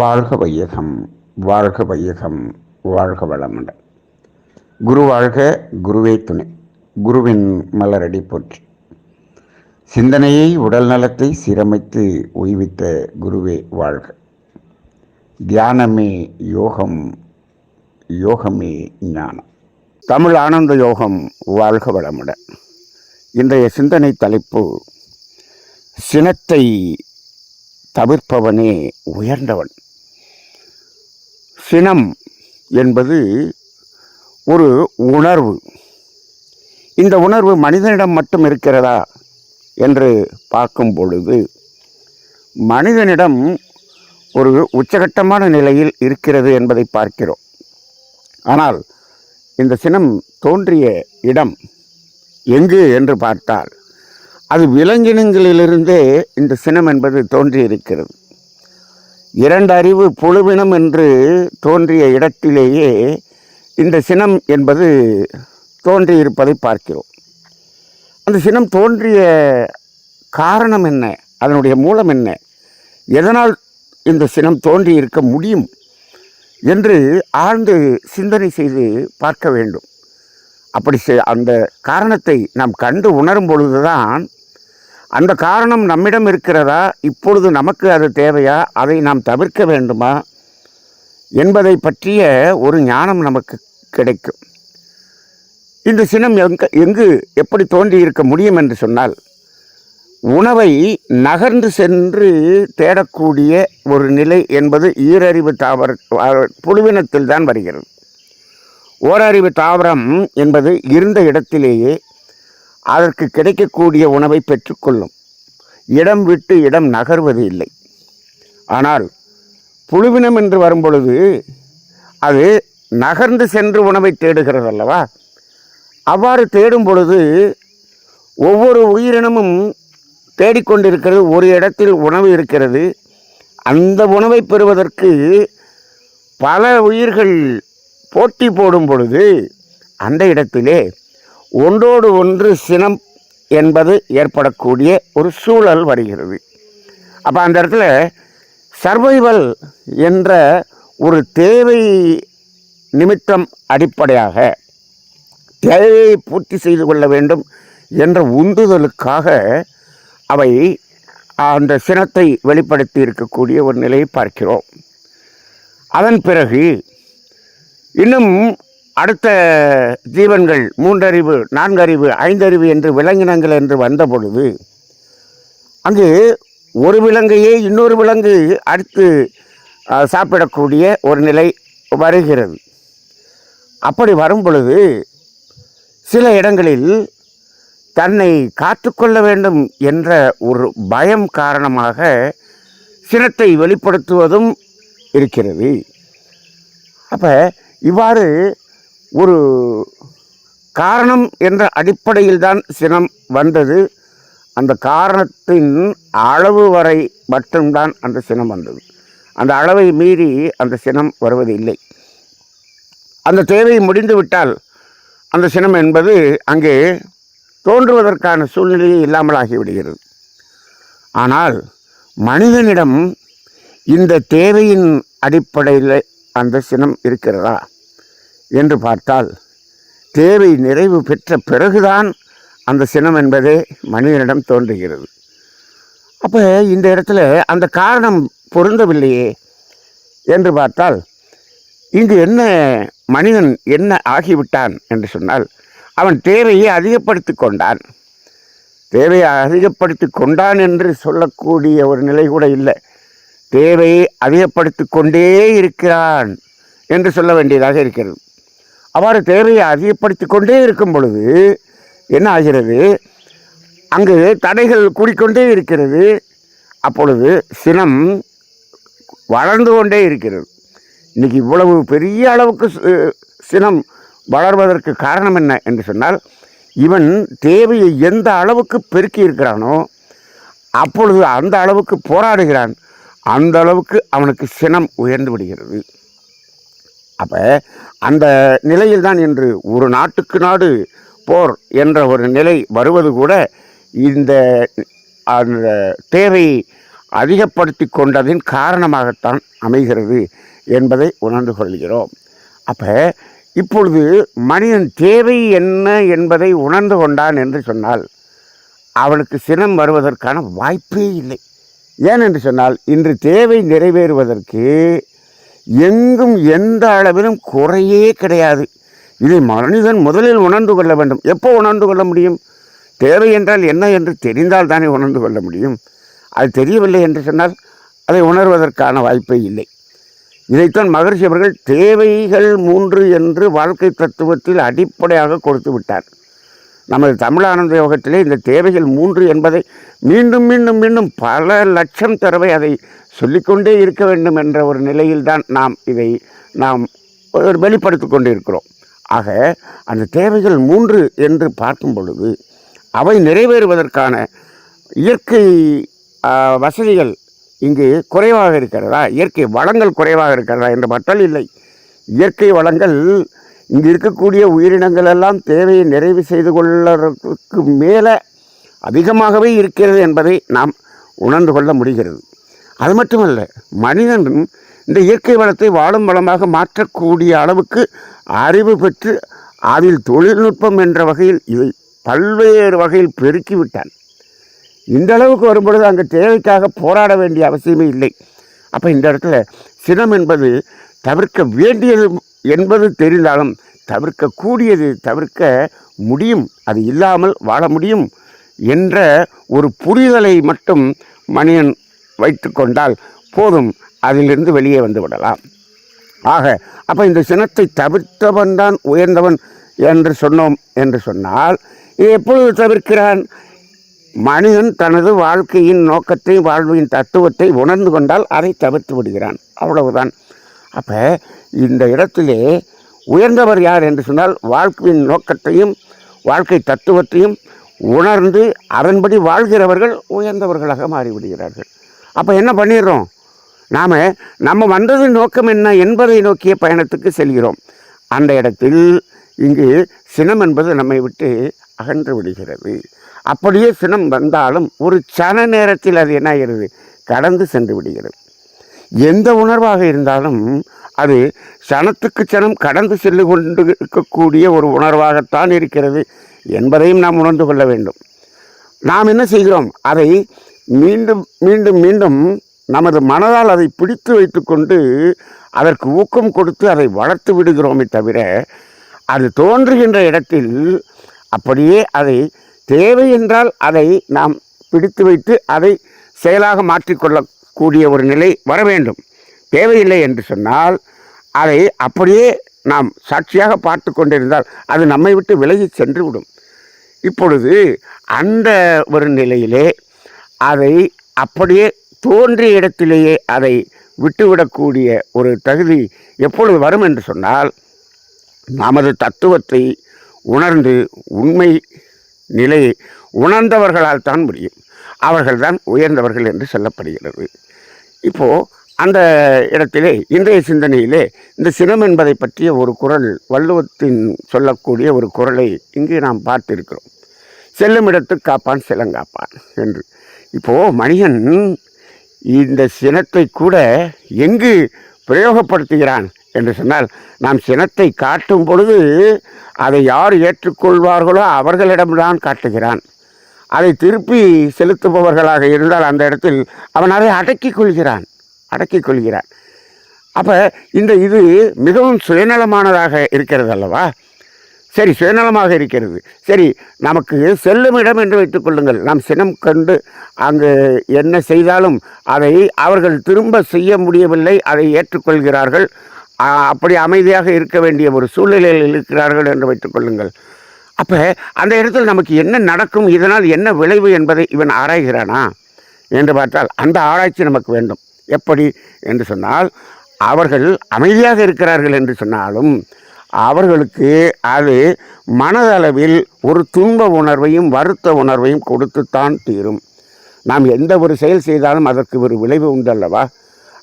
வாழ்க வையகம் வாழ்க வையகம் வாழ்க வளமுடன். குரு வாழ்க குருவே துணை. குருவின் மலரடி போற்றி. சிந்தனையை உடல் நலத்தை சீரமைத்து ஓய்வித்த குருவே வாழ்க. தியானமே யோகம் யோகமே ஞானம். தமிழ் ஆனந்த யோகம் வாழ்க வளமுடன். இன்றைய சிந்தனை தலைப்பு சினத்தை தவிர்ப்பவனே உயர்ந்தவன். சினம் என்பது ஒரு உணர்வு. இந்த உணர்வு மனிதனிடம் மட்டும் இருக்கிறதா என்று பார்க்கும் பொழுது மனிதனிடம் ஒரு உச்சகட்டமான நிலையில் இருக்கிறது என்பதை பார்க்கிறோம். ஆனால் இந்த சினம் தோன்றிய இடம் எங்கு என்று பார்த்தால் அது விலங்கினங்களிலிருந்தே இந்த சினம் என்பது தோன்றியிருக்கிறது. இரண்டு அறிவு புழுவினம் என்று தோன்றிய இடத்திலேயே இந்த சினம் என்பது தோன்றியிருப்பதை பார்க்கிறோம். அந்த சினம் தோன்றிய காரணம் என்ன? அதனுடைய மூலம் என்ன? எதனால் இந்த சினம் தோன்றி இருக்க முடியும் என்று ஆழ்ந்து சிந்தனை செய்து பார்க்க வேண்டும். அப்படி அந்த காரணத்தை நாம் கண்டு உணரும் பொழுதுதான் அந்த காரணம் நம்மிடம் இருக்கிறதா? இப்பொழுது நமக்கு அது தேவையா? அதை நாம் தவிர்க்க வேண்டுமா? என்பதை பற்றிய ஒரு ஞானம் நமக்கு கிடைக்கும். இந்த சினம் எங்க எங்கு எப்படி தோன்றி இருக்க முடியும் என்று சொன்னால் உணவை நகர்ந்து சென்று தேடக்கூடிய ஒரு நிலை என்பது ஈரறிவு தாவர புழுவினத்தில் தான் வருகிறது. ஓரறிவு தாவரம் என்பது இருந்த இடத்திலேயே அதற்கு கிடைக்கக்கூடிய உணவை பெற்றுக்கொள்ளும். இடம் விட்டு இடம் நகர்வது இல்லை. ஆனால் புழுவினம் என்று வரும்பொழுது அது நகர்ந்து சென்று உணவை தேடுகிறது அல்லவா? அவ்வாறு தேடும் பொழுது ஒவ்வொரு உயிரினமும் தேடிக்கொண்டிருக்கிறது. ஒரு இடத்தில் உணவு இருக்கிறது. அந்த உணவை பெறுவதற்கு பல உயிர்கள் போட்டி போடும் பொழுது அந்த இடத்திலே ஒன்றோடு ஒன்று சினம் என்பது ஏற்படக்கூடிய ஒரு சூழல் வருகிறது. அப்போ அந்த இடத்துல சர்வைவல் என்ற ஒரு தேவை நிமித்தம் அடிப்படையாக தேவையை பூர்த்தி செய்து கொள்ள வேண்டும் என்ற உந்துதலுக்காக அவை அந்த சினத்தை வெளிப்படுத்தி இருக்கக்கூடிய ஒரு நிலையை பார்க்கிறோம். அதன் பிறகு இன்னும் அடுத்த ஜீவன்கள் மூன்றறிவு நான்கறிவு ஐந்தறிவு என்று விலங்கினங்கள் என்று வந்த பொழுது அங்கு ஒரு விலங்கையே இன்னொரு விலங்கு அடுத்து சாப்பிடக்கூடிய ஒரு நிலை வருகிறது. அப்படி வரும் பொழுது சில இடங்களில் தன்னை காத்துக்கொள்ள வேண்டும் என்ற ஒரு பயம் காரணமாக சினத்தை வெளிப்படுத்துவதும் இருக்கிறது. அப்போ இவ்வாறு ஒரு காரணம் என்ற அடிப்படையில் தான் சினம் வந்தது. அந்த காரணத்தின் அளவு வரை மட்டும்தான் அந்த சினம் வந்தது. அந்த அளவை மீறி அந்த சினம் வருவது இல்லை அந்த தேவை முடிந்துவிட்டால் அந்த சினம் என்பது அங்கே தோன்றுவதற்கான சூழ்நிலையே இல்லாமல் ஆகிவிடுகிறது ஆனால் மனிதனிடம் இந்த தேவையின் அடிப்படையில் அந்த சினம் இருக்கிறதா? என்று பார்த்தால் தேவை நிறைவு பெற்ற பிறகுதான் அந்த சினம் என்பதே மனிதனிடம் தோன்றுகிறது. அப்போ இந்த இடத்துல அந்த காரணம் பொருந்தவில்லையே என்று பார்த்தால் இங்கு என்ன மனிதன் என்ன ஆகிவிட்டான் என்று சொன்னால் அவன் தேவையை அதிகப்படுத்தி கொண்டான். தேவையை அதிகப்படுத்தி கொண்டான் என்று சொல்லக்கூடிய ஒரு நிலை கூட இல்லை. தேவையை அதிகப்படுத்தி கொண்டே இருக்கிறான் என்று சொல்ல வேண்டியதாக இருக்கிறது. அவ்வாறு தேவையை அதிகப்படுத்தி கொண்டே இருக்கும் பொழுது என்ன ஆகிறது? அங்கு தடைகள் கூடிக்கொண்டே இருக்கிறது. அப்பொழுது சினம் வளர்ந்து கொண்டே இருக்கிறது. இன்றைக்கி இவ்வளவு பெரிய அளவுக்கு சினம் வளர்வதற்கு காரணம் என்ன என்று சொன்னால் இவன் தேவையை எந்த அளவுக்கு பெருக்கி இருக்கிறானோ அப்பொழுது அந்த அளவுக்கு போராடுகிறான். அந்த அளவுக்கு அவனுக்கு சினம் உயர்ந்து விடுகிறது. அப்போ அந்த நிலையில் தான் இன்று ஒரு நாட்டுக்கு நாடு போர் என்ற ஒரு நிலை வருவது கூட இந்த அந்த தேவை அதிகப்படுத்தி கொண்டதின் காரணமாகத்தான் அமைகிறது என்பதை உணர்ந்து கொள்கிறோம். அப்போ இப்பொழுது மனிதன் தேவை என்ன என்பதை உணர்ந்து கொண்டான் என்று சொன்னால் அவனுக்கு சினம் வருவதற்கான வாய்ப்பே இல்லை. ஏன் என்று சொன்னால் இன்று தேவை நிறைவேறுவதற்கு எங்கும் எந்த அளவிலும் குறையே கிடையாது. இதை மனிதன் முதலில் உணர்ந்து கொள்ள வேண்டும். எப்போ உணர்ந்து கொள்ள முடியும்? தேவை என்றால் என்ன என்று தெரிந்தால் தானே உணர்ந்து கொள்ள முடியும். அது தெரியவில்லை என்று சொன்னால் அதை உணர்வதற்கான வாய்ப்பே இல்லை. இதைத்தான் மகர்ஷி அவர்கள் தேவைகள் மூன்று என்று வாழ்க்கை தத்துவத்தில் அடிப்படையாக கொடுத்து விட்டார். நமது தமிழானந்த யோகத்திலே இந்த தேவைகள் மூன்று என்பதை மீண்டும் மீண்டும் மீண்டும் பல லட்சம் தடவை அதை சொல்லிக்கொண்டே இருக்க வேண்டும் என்ற ஒரு நிலையில்தான் நாம் இதை நாம் ஒரு வெளிப்படுத்தி கொண்டு இருக்கிறோம் ஆக அந்த தேவைகள் மூன்று என்று பார்க்கும் பொழுது அவை நிறைவேறுவதற்கான இயற்கை வசதிகள் இங்கு குறைவாக இருக்கிறதா? இயற்கை வளங்கள் குறைவாக இருக்கிறதா? என்று மட்டும் இல்லை. இயற்கை வளங்கள் இங்கு இருக்கக்கூடிய உயிரினங்கள் எல்லாம் தேவையை நிறைவு செய்து கொள்ளறதுக்கு மேலே அதிகமாகவே இருக்கிறது என்பதை நாம் உணர்ந்து கொள்ள முடிகிறது. அது மட்டுமல்ல மனிதன் இந்த இயற்கை வளத்தை வாழும் வளமாக மாற்றக்கூடிய அளவுக்கு அறிவு பெற்று அதில் தொழில்நுட்பம் என்ற வகையில் இதை பல்வேறு வகையில் பெருக்கிவிட்டான் இந்த அளவுக்கு வரும்பொழுது அங்கே தேவைக்காக போராட வேண்டிய அவசியமே இல்லை. அப்போ இந்த இடத்துல சினம் என்பது தவிர்க்க வேண்டியது என்பது தெரிந்தாலும் தவிர்க்கக்கூடியது தவிர்க்க முடியும். அது இல்லாமல் வாழ முடியும் என்ற ஒரு புரிதலை மட்டும் மனிதன் வைத்துக்கொண்டால் போதும். அதிலிருந்து வெளியே வந்து விடலாம். ஆக அப்போ இந்த சினத்தை தவிர்த்தவன் தான் உயர்ந்தவன் என்று சொன்னோம் என்று சொன்னால் இது எப்பொழுது தவிர்க்கிறான்? மனிதன் தனது வாழ்க்கையின் நோக்கத்தை வாழ்வின் தத்துவத்தை உணர்ந்து கொண்டால் அதை தவிர்த்து விடுகிறான். அவ்வளவுதான். அப்போ இந்த இடத்திலே உயர்ந்தவர் யார் என்று சொன்னால் வாழ்க்கையின் நோக்கத்தையும் வாழ்க்கை தத்துவத்தையும் உணர்ந்து அதன்படி வாழ்கிறவர்கள் உயர்ந்தவர்களாக மாறிவிடுகிறார்கள். அப்போ என்ன பண்ணிடுறோம்? நாம் நம்ம வந்ததின் நோக்கம் என்ன என்பதை நோக்கிய பயணத்துக்கு செல்கிறோம். அந்த இடத்தில் இங்கு சினம் என்பது நம்மை விட்டு அகன்று விடுகிறது. அப்படியே சினம் வந்தாலும் ஒரு சன நேரத்தில் அது என்ன ஆகிறது? கடந்து சென்று விடுகிறது. எந்த உணர்வாக இருந்தாலும் அது சனத்துக்கு சனம் கடந்து செல்லு கொண்டு இருக்கக்கூடிய ஒரு உணர்வாகத்தான் இருக்கிறது என்பதையும் நாம் உணர்ந்து கொள்ள வேண்டும். நாம் என்ன செய்கிறோம்? அதை மீண்டும் மீண்டும் மீண்டும் நமது மனதால் அதை பிடித்து வைத்துக்கொண்டு அதற்கு ஊக்கம் கொடுத்து அதை வளர்த்து விடுகிறோமே தவிர அது தோன்றுகின்ற இடத்தில் அப்படியே அதை தேவை என்றால் அதை நாம் பிடித்து வைத்து அதை செயலாக மாற்றிக்கொள்ள கூடிய ஒரு நிலை வர வேண்டும். தேவையில்லை என்று சொன்னால் அதை அப்படியே நாம் சாட்சியாக பார்த்து கொண்டிருந்தால் அது நம்மை விட்டு விலகி சென்று விடும் இப்பொழுது அந்த ஒரு நிலையிலே அதை அப்படியே தோன்றிய இடத்திலேயே அதை விட்டுவிடக்கூடிய ஒரு தகுதி எப்பொழுது வரும் என்று சொன்னால் நமது தத்துவத்தை உணர்ந்து உண்மை நிலையை உணர்ந்தவர்களால் தான் முடியும். அவர்கள்தான் உயர்ந்தவர்கள் என்று சொல்லப்படுகிறது. இப்போது அந்த இடத்திலே இன்றைய சிந்தனையிலே இந்த சினம் என்பதை பற்றிய ஒரு குரல் வள்ளுவத்தின் சொல்லக்கூடிய ஒரு குரலை இங்கு நாம் பார்த்திருக்கிறோம். செல்லும் இடத்து காப்பான் செலங்காப்பான் என்று. இப்போது மனிதன் இந்த சினத்தை கூட எங்கு பிரயோகப்படுத்துகிறான் என்று சொன்னால் நாம் சினத்தை காட்டும் பொழுது அதை யார் ஏற்றுக்கொள்வார்களோ அவர்களிடம்தான் காட்டுகிறான். அதை திருப்பி செலுத்துபவர்களாக இருந்தால் அந்த இடத்தில் அவன் அதை அடக்கிக் கொள்கிறான் அடக்கிக் கொள்கிறான். அப்போ இந்த இது மிகவும் சுயநலமானதாக இருக்கிறது அல்லவா? சரி சுயநலமாக இருக்கிறது. சரி நமக்கு செல்லும் இடம் என்று வைத்துக்கொள்ளுங்கள் நாம் சினம் கண்டு அங்கு என்ன செய்தாலும் அதை அவர்கள் திரும்ப செய்ய முடியவில்லை அதை ஏற்றுக்கொள்கிறார்கள். அப்படி அமைதியாக இருக்க வேண்டிய ஒரு சூழ்நிலையில் இருக்கிறார்கள் என்று வைத்துக்கொள்ளுங்கள் அப்போ அந்த இடத்தில் நமக்கு என்ன நடக்கும் இதனால் என்ன விளைவு என்பதை இவன் ஆராய்கிறானா என்று பார்த்தால் அந்த ஆராய்ச்சி நமக்கு வேண்டும். எப்படி என்று சொன்னால் அவர்கள் அமைதியாக இருக்கிறார்கள் என்று சொன்னாலும் அவர்களுக்கு அது மனதளவில் ஒரு துன்ப உணர்வையும் வருத்த உணர்வையும் கொடுத்துத்தான் தீரும். நாம் எந்த ஒரு செயல் செய்தாலும் அதற்கு ஒரு விளைவு உண்டு அல்லவா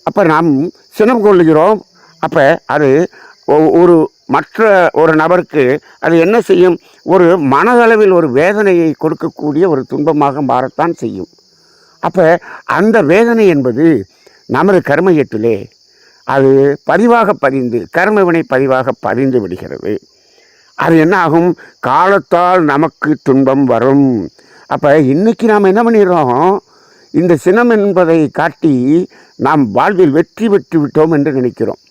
அப்போ நாம் சினம் கொள்ளுகிறோம். அப்போ அது ஒ- ஒரு மற்ற ஒரு நபருக்கு அது என்ன செய்யும்? ஒரு மனதளவில் ஒரு வேதனையை கொடுக்கக்கூடிய ஒரு துன்பமாக மாறத்தான் செய்யும். அப்போ அந்த வேதனை என்பது நமது கர்மயத்திலே அது பதிவாக பதிந்து கர்மவினை பதிவாக பதிந்து விடுகிறது. அது என்ன ஆகும்? காலத்தால் நமக்கு துன்பம் வரும். அப்போ இன்றைக்கி நாம் என்ன பண்ணிடுறோம்? இந்த சினம் என்பதை காட்டி நாம் வாழ்வில் வெற்றி பெற்று விட்டோம் என்று நினைக்கிறோம்.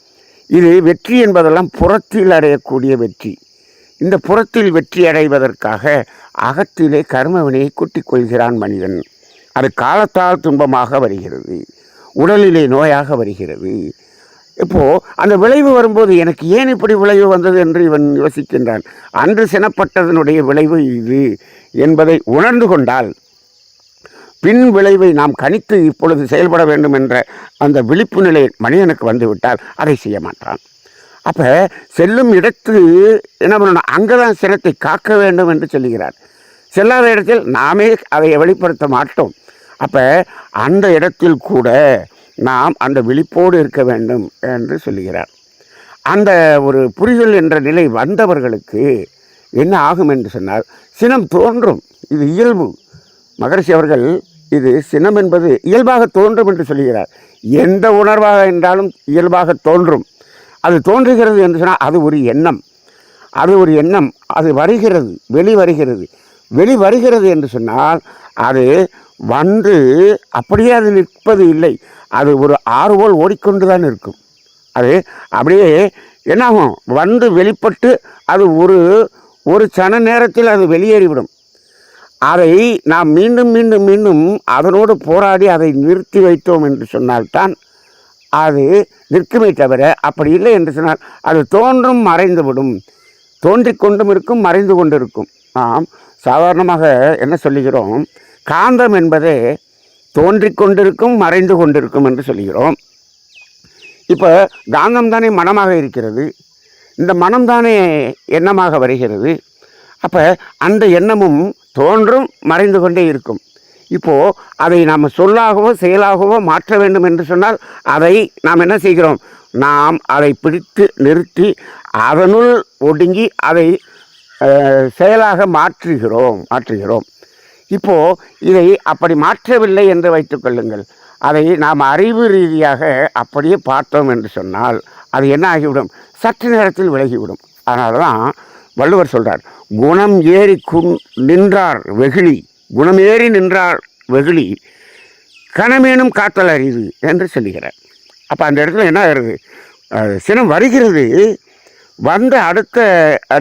இது வெற்றி என்பதெல்லாம் புறத்தில் அடையக்கூடிய வெற்றி. இந்த புறத்தில் வெற்றி அடைவதற்காக அகத்திலே கர்மவினையை கூட்டிக் கொள்கிறான் மனிதன். அது காலத்தால் துன்பமாக வருகிறது. உடலிலே நோயாக வருகிறது. இப்போது அந்த விளைவு வரும்போது எனக்கு ஏன் இப்படி விளைவு வந்தது என்று இவன் யோசிக்கின்றான். அன்று சினப்பட்டதனுடைய விளைவு இது என்பதை உணர்ந்து கொண்டால் பின் விளைவை நாம் கணித்து இப்பொழுது செயல்பட வேண்டும் என்ற அந்த விழிப்பு நிலை மனிதனுக்கு வந்துவிட்டால் அதை செய்ய மாட்டான். அப்போ செல்லும் இடத்து என்ன பண்ணணும்? அங்கே தான் சினத்தை காக்க வேண்டும் என்று சொல்லுகிறார். செல்லாத இடத்தில் நாமே அதை வெளிப்படுத்த மாட்டோம். அப்போ அந்த இடத்தில் கூட நாம் அந்த விழிப்போடு இருக்க வேண்டும் என்று சொல்லுகிறார். அந்த ஒரு புரிதல் என்ற நிலை வந்தவர்களுக்கு என்ன ஆகும் என்று சொன்னால் சினம் தோன்றும். இது இயல்பு. மகரிஷி அவர்கள் இது சினம் என்பது இயல்பாக தோன்றும் என்று சொல்கிறார். எந்த உணர்வாக என்றாலும் இயல்பாக தோன்றும். அது தோன்றுகிறது என்று சொன்னால் அது ஒரு எண்ணம். அது ஒரு எண்ணம். அது வருகிறது. வெளி வருகிறது. வெளி வருகிறது என்று சொன்னால் அது வந்து அப்படியே அது நிற்பது இல்லை. அது ஒரு ஆறுபோல் ஓடிக்கொண்டு தான் இருக்கும். அது அப்படியே என்னாகும்? வந்து வெளிப்பட்டு அது ஒரு ஒரு சன நேரத்தில் அது வெளியேறிவிடும். அதை நாம் மீண்டும் மீண்டும் மீண்டும் அதனோடு போராடி அதை நிறுத்தி வைத்தோம் என்று சொன்னால்தான் அது நிற்குமே தவிர அப்படி இல்லை என்று சொன்னால் அது தோன்றும் மறைந்துவிடும். தோன்றிக் கொண்டும் இருக்கும் மறைந்து கொண்டிருக்கும். நாம் சாதாரணமாக என்ன சொல்லுகிறோம்? காந்தம் என்பதே தோன்றிக் கொண்டிருக்கும் மறைந்து கொண்டிருக்கும் என்று சொல்கிறோம் இப்போ காந்தம் தானே மனமாக இருக்கிறது. இந்த மனம் தானே எண்ணமாக வருகிறது. அப்போ அந்த எண்ணமும் தோன்றும் மறைந்து கொண்டே இருக்கும். இப்போது அதை நாம் சொல்லாகவோ செயலாகவோ மாற்ற வேண்டும் என்று சொன்னால் அதை நாம் என்ன செய்கிறோம்? நாம் அதை பிடித்து நிறுத்தி அதனுள் ஒடுங்கி அதை செயலாக மாற்றுகிறோம் மாற்றுகிறோம். இப்போது இதை அப்படி மாற்றவில்லை என்று வைத்துக்கொள்ளுங்கள் அதை நாம் அறிவு ரீதியாக அப்படியே பார்த்தோம் என்று சொன்னால் அது என்ன ஆகிவிடும்? சற்று நேரத்தில் விலகிவிடும். அதனால தான் வள்ளுவர் சொல்கிறார் குணம் ஏறி குன் நின்றார் வெகுளி. குணம் ஏறி நின்றார் வெகுளி கணமேனும் காத்தல் அறிவு என்று சொல்லுகிறார். அப்போ அந்த இடத்துல என்ன ஆகிறது சினம் வருகிறது. வந்த அடுத்த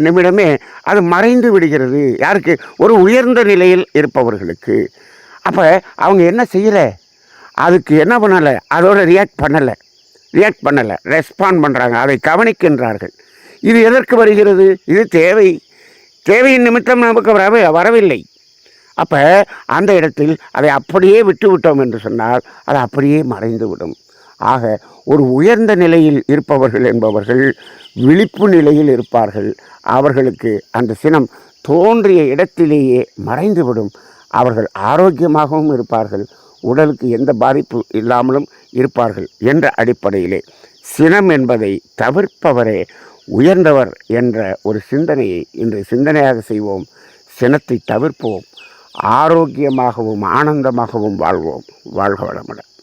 நிமிடமே அது மறைந்து விடுகிறது. யாருக்கு? ஒரு உயர்ந்த நிலையில் இருப்பவர்களுக்கு. அப்போ அவங்க என்ன செய்யலை? அதுக்கு என்ன பண்ணலை? அதோட ரியாக்ட் பண்ணலை. ரியாக்ட் பண்ணலை. ரெஸ்பாண்ட் பண்ணுறாங்க அதை கவனிக்கின்றார்கள். இது எதற்கு வருகிறது? இது தேவை. தேவையின் நிமித்தம் நமக்கு வரவே வரவில்லை. அப்போ அந்த இடத்தில் அதை அப்படியே விட்டுவிட்டோம் என்று சொன்னால் அது அப்படியே மறைந்து விடும் ஆக ஒரு உயர்ந்த நிலையில் இருப்பவர்கள் என்பவர்கள் விழிப்பு நிலையில் இருப்பார்கள். அவர்களுக்கு அந்த சினம் தோன்றிய இடத்திலேயே மறைந்துவிடும். அவர்கள் ஆரோக்கியமாகவும் இருப்பார்கள். உடலுக்கு எந்த பாதிப்பு இல்லாமலும் இருப்பார்கள் என்ற அடிப்படையிலே. சினம் என்பதை தவிர்ப்பவரே உயர்ந்தவர் என்ற ஒரு சிந்தனையை இன்று சிந்தனையாக செய்வோம் சினத்தை தவிர்ப்போம் ஆரோக்கியமாகவும் ஆனந்தமாகவும் வாழ்வோம். வாழ்க வளமுடன்.